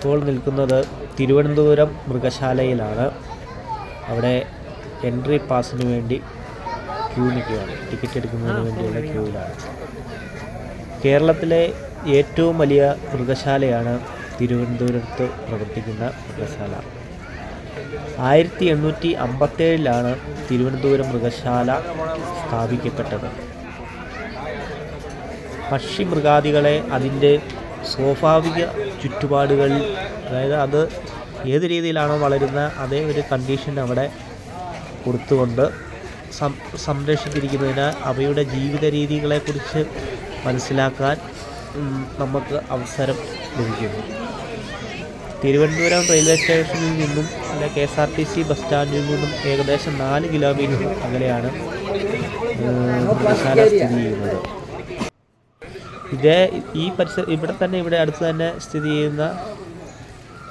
ഇപ്പോൾ നിൽക്കുന്നത് തിരുവനന്തപുരം മൃഗശാലയിലാണ്. അവിടെ എൻട്രി പാസിന് വേണ്ടി ക്യൂ നിൽക്കുകയാണ്. ടിക്കറ്റ് എടുക്കുന്നതിന് വേണ്ടിയുള്ള ക്യൂവിലാണ്. കേരളത്തിലെ ഏറ്റവും വലിയ മൃഗശാലയാണ് തിരുവനന്തപുരത്ത് പ്രവർത്തിക്കുന്ന മൃഗശാല. ആയിരത്തി എണ്ണൂറ്റി അമ്പത്തേഴിലാണ് തിരുവനന്തപുരം മൃഗശാല സ്ഥാപിക്കപ്പെട്ടത്. പക്ഷി മൃഗാദികളെ അതിന്റെ സ്വാഭാവിക ചുറ്റുപാടുകളിൽ അതായത് അത് ഏത് രീതിയിലാണോ വളരുന്ന അതേ ഒരു കണ്ടീഷൻ അവിടെ കൊടുത്തുകൊണ്ട് സം സംരക്ഷിച്ചിരിക്കുന്നതിന് അവയുടെ ജീവിത രീതികളെക്കുറിച്ച് മനസ്സിലാക്കാൻ നമുക്ക് അവസരം ലഭിക്കുന്നു. തിരുവനന്തപുരം റെയിൽവേ സ്റ്റേഷനിൽ നിന്നും അല്ലെ K S R T C bus സ്റ്റാൻഡിൽ നിന്നും ഏകദേശം നാല് കിലോമീറ്റർ അകലെയാണ് സ്ഥിതി ചെയ്യുന്നത്. ഇതേ ഈ പരിസര ഇവിടെ തന്നെ ഇവിടെ അടുത്ത് തന്നെ സ്ഥിതി ചെയ്യുന്ന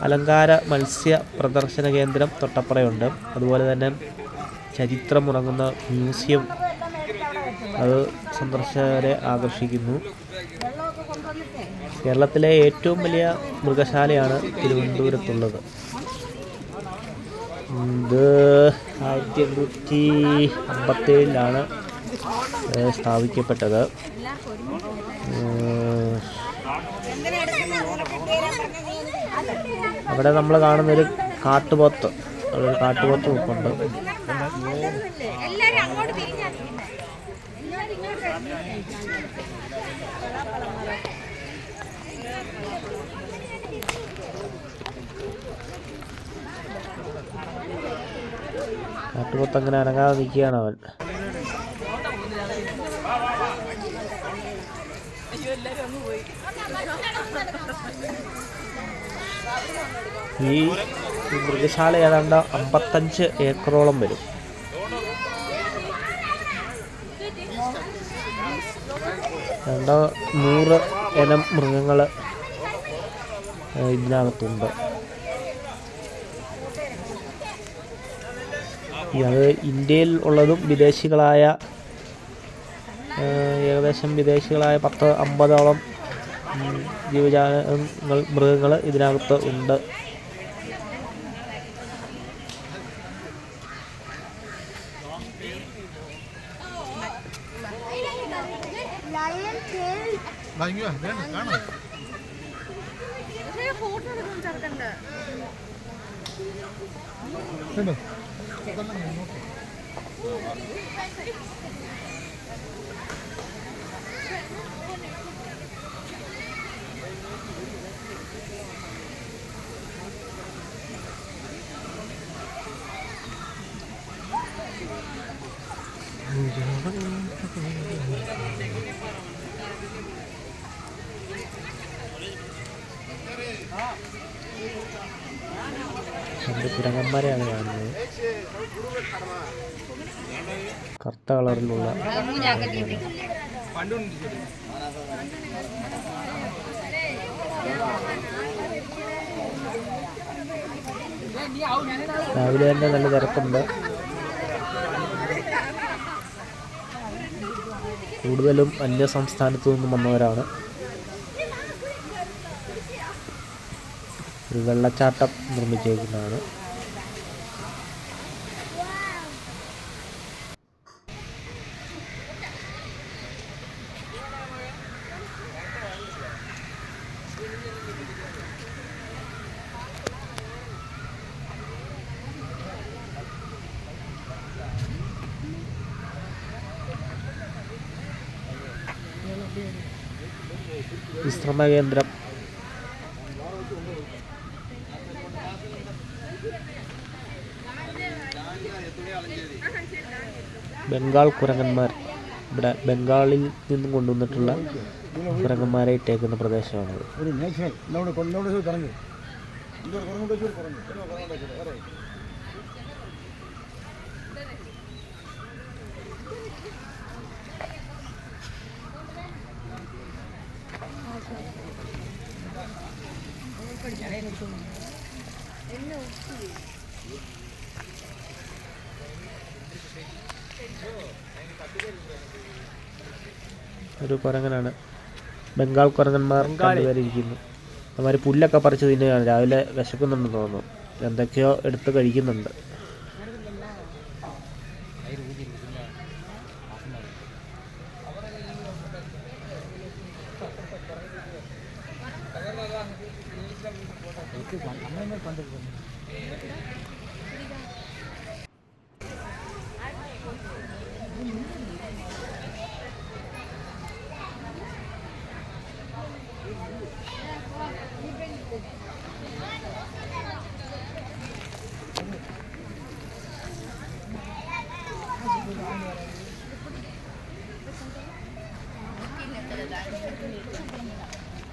അലങ്കാര മത്സ്യ പ്രദർശന കേന്ദ്രം തൊട്ടപ്പുറയുണ്ട്. അതുപോലെ തന്നെ ചരിത്രമുറങ്ങുന്ന മ്യൂസിയം അത് സന്ദർശകരെ ആകർഷിക്കുന്നു. കേരളത്തിലെ ഏറ്റവും വലിയ മൃഗശാലയാണ് തിരുവനന്തപുരത്തുള്ളത്. ഇത് ആയിരത്തി എണ്ണൂറ്റി അമ്പത്തേഴിലാണ് സ്ഥാപിക്കപ്പെട്ടത്. അവിടെ നമ്മൾ കാണുന്നൊരു കാട്ടുപോത്ത്. ഒരു കാട്ടുപോത്ത് ഉണ്ട് കാട്ടുപോത്ത് അങ്ങനെ അനങ്ങാതെ നിൽക്കുകയാണ് അവൻ. ഈ മൃഗശാല ഏതാണ്ട് അമ്പത്തഞ്ച് ഏക്കറോളം വരും. രണ്ടോ നൂറ് ഇനം മൃഗങ്ങൾ ഇതിനകത്തുണ്ട്. അത് ഇന്ത്യയിൽ ഉള്ളതും വിദേശികളായ ഏകദേശം വിദേശികളായ പത്ത് അമ്പതോളം ജീവജാലങ്ങൾ മൃഗങ്ങൾ ഇതിനകത്ത് ഉണ്ട്. പക്ഷേ ഫോട്ടോ എടുക്കണം ചെറുക്കൻ്റെ രണ്ട് കാണുന്നത്. കറുത്ത കളറിലുള്ള രാവിലെ തന്നെ നല്ല തിരക്കുണ്ട്. കൂടുതലും അന്യ സംസ്ഥാനത്തു നിന്നും വന്നവരാണ്. ഒരു വെള്ളച്ചാട്ടം നിർമ്മിച്ചേക്കുന്നതാണ്. വിശ്രമ കേന്ദ്രം ബംഗാൾ കുരങ്ങന്മാർ ഇവിടെ ബംഗാളിൽ നിന്നും കൊണ്ടുവന്നിട്ടുള്ള കുരങ്ങന്മാരെ ഇട്ടേക്കുന്ന പ്രദേശമാണിത് ഒരു കുരങ്ങനാണ്. ബംഗാൾ കുരങ്ങന്മാർ കണ്ടുവരിയിരിക്കുന്നു അവന്മാർ പുല്ലൊക്കെ പറിച്ചു തിന്നുകയാണ്. രാവിലെ വിശക്കുന്നുണ്ടെന്ന് തോന്നുന്നു. എന്തൊക്കെയോ എടുത്ത് കഴിക്കുന്നുണ്ട്. 번 건드리겠네.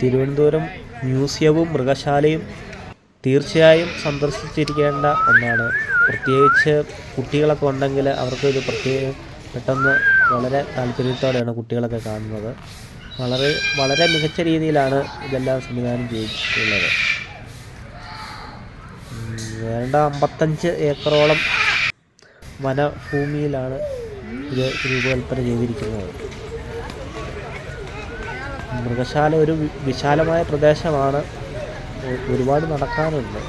തിരുവനന്തപുരം മ്യൂസിയവും മൃഗശാലയും തീർച്ചയായും സന്ദർശിച്ചിരിക്കേണ്ട ഒന്നാണ്. പ്രത്യേകിച്ച് കുട്ടികളൊക്കെ ഉണ്ടെങ്കിൽ അവർക്ക് ഇത് പ്രത്യേക പെട്ടെന്ന് വളരെ താല്പര്യത്തോടെയാണ് കുട്ടികളൊക്കെ കാണുന്നത്. വളരെ വളരെ മികച്ച രീതിയിലാണ് ഇതെല്ലാം സംവിധാനം ചെയ്തിട്ടുള്ളത്. വേണ്ട അമ്പത്തഞ്ച് ഏക്കറോളം വനഭൂമിയിലാണ് ഇത് രൂപകൽപ്പന ചെയ്തിരിക്കുന്നത്. മൃഗശാല ഒരു വിശാലമായ പ്രദേശമാണ്. ഒരുപാട് നടക്കാനുണ്ട്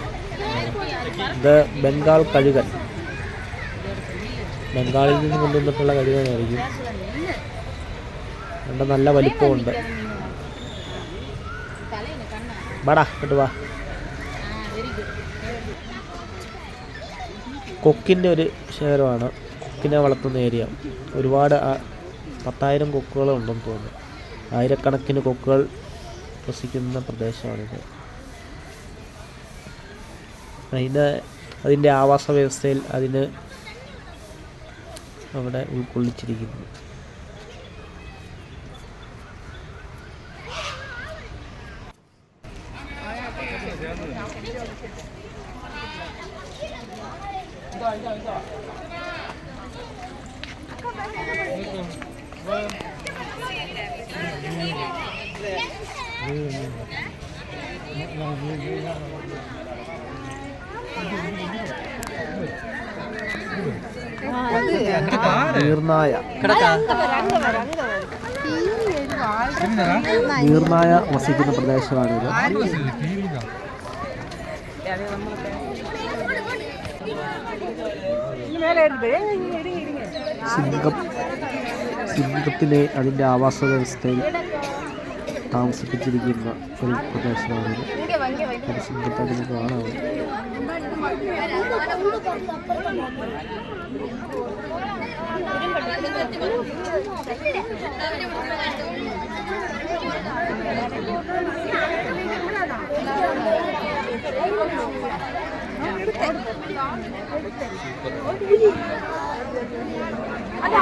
ഇത് ബംഗാൾ കഴുകൻ. ബംഗാളിൽ നിന്ന് കൊണ്ടുവന്നിട്ടുള്ള കഴുകനായിരിക്കും. രണ്ട് നല്ല വലിപ്പമുണ്ട്. വാടാ ഇങ്ങോട്ട് വാ. കൊക്കിന്റെ ഒരു ശേഖരമാണ്. കൊക്കിനെ വളർത്തുന്ന ഏരിയ. ഒരുപാട് പത്തായിരം കൊക്കുകളുണ്ടെന്ന് തോന്നുന്നു. ആയിരക്കണക്കിന് കൊക്കുകൾ വസിക്കുന്ന പ്രദേശമാണിത്. അതിന് അതിന്റെ ആവാസ വ്യവസ്ഥയിൽ അതിന് അവിടെ ഉൾക്കൊള്ളിച്ചിരിക്കുന്നു. നീർനായ. നീർനായ വസിക്കുന്ന പ്രദേശമാണിത് സിംഗം സിംഹത്തിനെ അതിന്റെ ആവാസ വ്യവസ്ഥയിൽ താമസിപ്പിച്ചിരിക്കുന്ന ഒരു പ്രദേശമാണ് അതാണ് നമുക്ക് കാണാം. അതാ.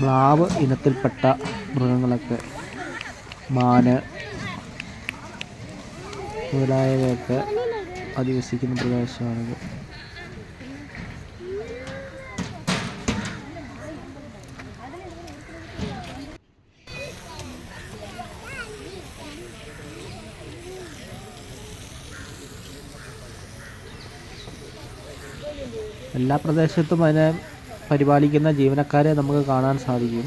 മ്ലാവ് ഇനത്തിൽപ്പെട്ട മൃഗങ്ങളൊക്കെ മാന് മുതലായവയൊക്കെ അധിവസിക്കുന്ന പ്രദേശമാണിത്. എല്ലാ പ്രദേശത്തും അതിനെ പരിപാലിക്കുന്ന ജീവനക്കാരെ നമുക്ക് കാണാൻ സാധിക്കും.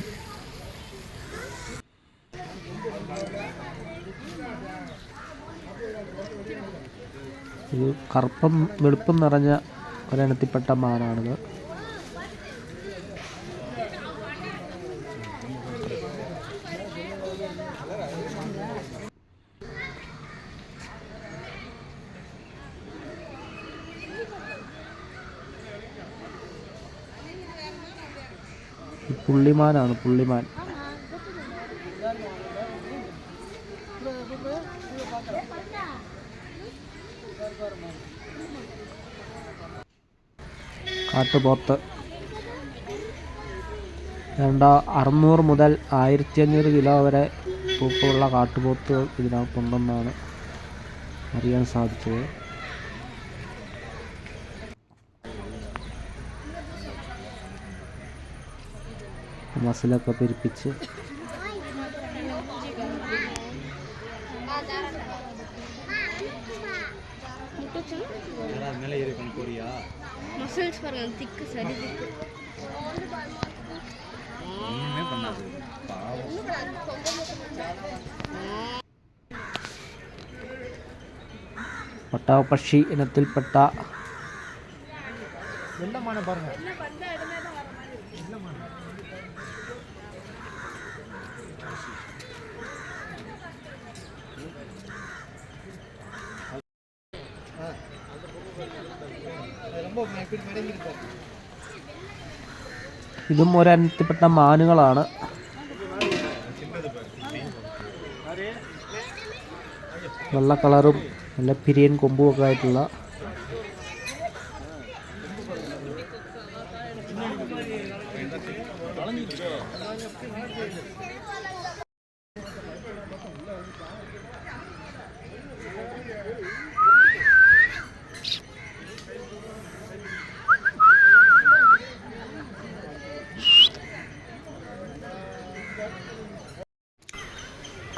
ഇത് കറുപ്പും വെളുപ്പും നിറഞ്ഞ ഒരിനത്തിൽപ്പെട്ട മാനാണിത്. പുള്ളിമാനാണ് പുള്ളിമാൻ. കാട്ടുപോത്ത്. രണ്ടാ അറുന്നൂറ് മുതൽ ആയിരത്തി അഞ്ഞൂറ് കിലോ വരെ തൂക്കമുള്ള കാട്ടുപോത്ത് ഇതിനകത്തുണ്ടെന്നാണ് അറിയാൻ സാധിച്ചത്. మసాలా కప్పిరిపించి மசில்ஸ் பாருங்க திக்கு சரி திக்கு. ஒண்ணுமே பண்ணாது. பட்டா பட்சி இனத்தில் பட்டா. வெள்ளமான பாருங்க. ഇതും ഒരനത്തിപ്പെട്ട മാനുകളാണ്. വെള്ള കളറും നല്ല പിരിയൻ കൊമ്പും ഒക്കെ ആയിട്ടുള്ള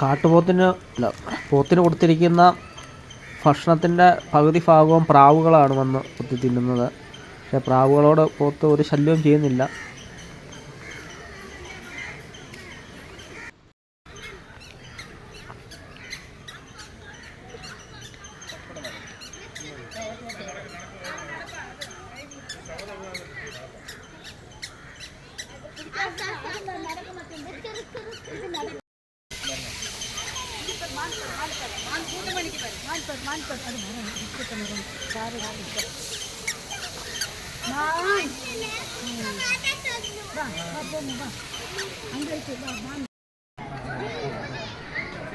കാട്ടുപോത്തിന് അല്ല പോത്തിന് കൊടുത്തിരിക്കുന്ന ഭക്ഷണത്തിന്റെ പകുതി ഭാഗവും പ്രാവുകളാണ് വന്ന് കുത്തി തിന്നുന്നത്. പക്ഷേ പ്രാവുകളോട് പോത്ത് ഒരു ശല്യവും ചെയ്യുന്നില്ല.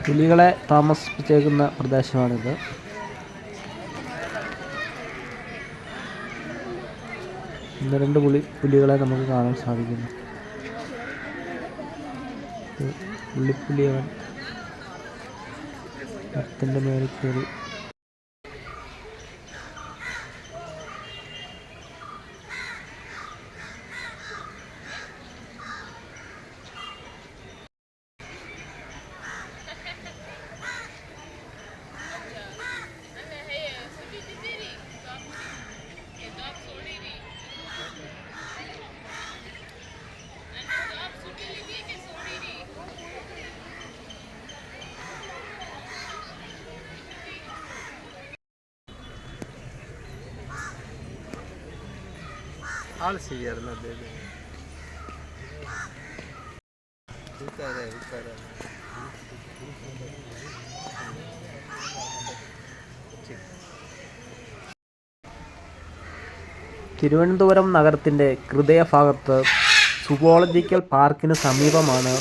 പുലികളെ താമസിപ്പിച്ചേക്കുന്ന പ്രദേശമാണിത്. ഒന്ന് രണ്ട് പുലി പുലികളെ നമുക്ക് കാണാൻ സാധിക്കുന്നു. പുള്ളിപ്പുലിയവൻ മരത്തിന്റെ മേളിൽ കയറി ആൾ ചെയ്യാറുണ്ട് അദ്ദേഹം. തിരുവനന്തപുരം നഗരത്തിന്റെ ഹൃദയഭാഗത്ത് സുബോളജിക്കൽ പാർക്കിന് സമീപമാണ്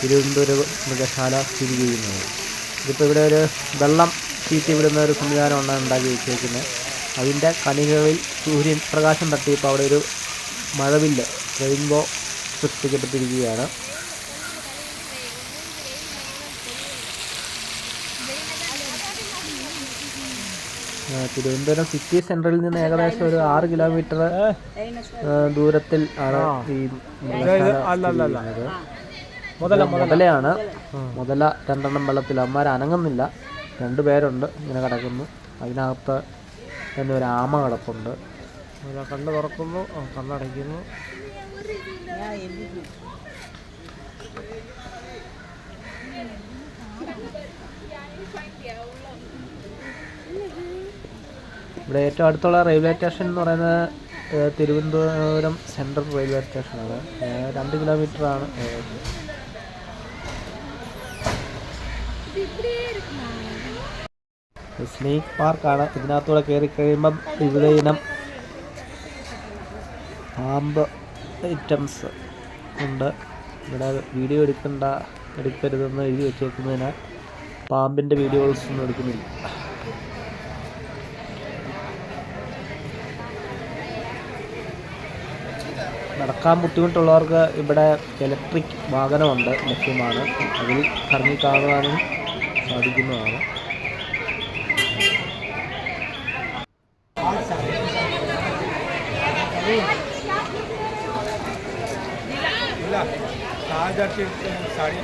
തിരുവനന്തപുരം മൃഗശാല സ്ഥിതി ചെയ്യുന്നത്. ഇതിപ്പോൾ ഇവിടെ ഒരു വെള്ളം ചീറ്റി വിടുന്ന ഒരു സംവിധാനമാണ് ഉണ്ടാക്കി വെച്ചേക്കുന്നത്. അതിന്റെ കണികകളിൽ സൂര്യൻ പ്രകാശം തട്ടിയപ്പോൾ അവിടെ ഒരു മഴവില്ല് റെയിൻബോ സൃഷ്ടിക്കപ്പെട്ടിരിക്കുകയാണ്. തിരുവനന്തപുരം സിറ്റി സെൻട്രലിൽ നിന്ന് ഏകദേശം ഒരു ആറ് കിലോമീറ്റർ ദൂരത്തിൽ ആണ് ഈ മുതലയാണ്. മുതല രണ്ടെണ്ണം വെള്ളത്തിൽ അമ്മമാർ അനങ്ങുന്നില്ല. രണ്ട് പേരുണ്ട്. ഇങ്ങനെ കിടക്കുന്നു. അതിനകത്ത് തന്നെ ഒരു ആമ കിടപ്പുണ്ട്. കണ്ണ് തുറക്കുന്നു. കണ്ണടയ്ക്കുന്നു ഇവിടെ ഏറ്റവും അടുത്തുള്ള റെയിൽവേ സ്റ്റേഷൻ എന്ന് പറയുന്നത് തിരുവനന്തപുരം സെൻട്രൽ റെയിൽവേ സ്റ്റേഷനാണ്. രണ്ട് കിലോമീറ്ററാണ് ഏകദേശം സ്നേക്ക് പാർക്കാണ്. ഇതിനകത്തൂടെ കയറി കഴിയുമ്പം വിവിധ ഇനം പാമ്പ് ഐറ്റംസ് ഉണ്ട്. ഇവിടെ വീഡിയോ എടുക്കണ്ട എടുക്കരുതെന്ന് എഴുതി വെച്ചേക്കുന്നതിനാൽ പാമ്പിന്റെ വീഡിയോസ് ഒന്നും എടുക്കുന്നില്ല. നടക്കാൻ ബുദ്ധിമുട്ടുള്ളവർക്ക് ഇവിടെ ഇലക്ട്രിക് വാഹനമുണ്ട് ലഭ്യമാണ് അതിൽ കറങ്ങി കാണുവാനും സാധിക്കുന്നതാണ്. বিদ্যার্থীর শাড়ি